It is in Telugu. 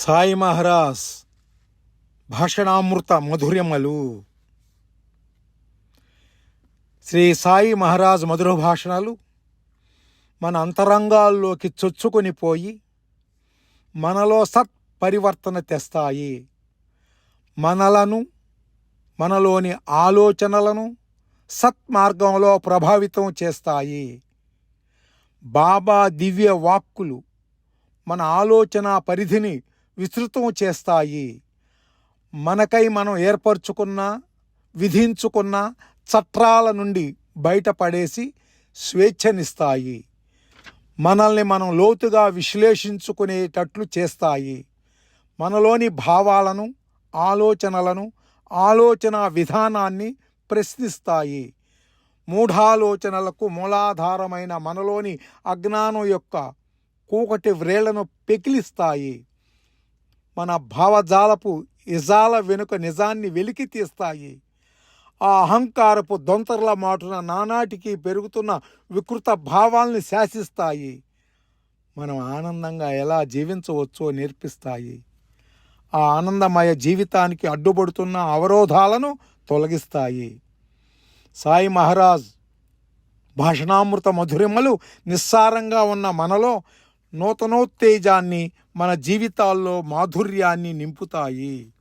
సాయి మహారాజ్ భాషణామృత మధుర్యమలు. శ్రీ సాయి మహారాజ్ మధుర భాషణాలు మన అంతరంగాల్లోకి చొచ్చుకొని పోయి మనలో సత్ పరివర్తన తెస్తాయి. మనలను మనలోని ఆలోచనలను సత్మార్గంలో ప్రభావితం చేస్తాయి. బాబా దివ్య వాక్కులు మన ఆలోచన పరిధిని విస్తృతం చేస్తాయి. మనకై మనం ఏర్పరచుకున్న విధించుకున్న చట్టాల నుండి బయటపడేసి స్వేచ్ఛనిస్తాయి. మనల్ని మనం లోతుగా విశ్లేషించుకునేటట్లు చేస్తాయి. మనలోని భావాలను ఆలోచనలను ఆలోచన విధానాన్ని ప్రశ్నిస్తాయి. మూఢాలోచనలకు మూలాధారమైన మనలోని అజ్ఞానం యొక్క కూకటి వ్రేళ్ళను పెకిలిస్తాయి. మన భావజాలపు ఇజాల వెనుక నిజాన్ని వెలికి తీస్తాయి. ఆ అహంకారపు దొంతరల మాటున నానాటికి పెరుగుతున్న వికృత భావాల్ని శాసిస్తాయి. మనం ఆనందంగా ఎలా జీవించవచ్చో నేర్పిస్తాయి. ఆ ఆనందమయ జీవితానికి అడ్డుపడుతున్న అవరోధాలను తొలగిస్తాయి. సాయి మహారాజ్ భాషణామృత మధురిమలు నిస్సారంగా ఉన్న మనలో నూతనోత్తేజాన్ని మన జీవితాల్లో మాధుర్యాన్ని నింపుతాయి.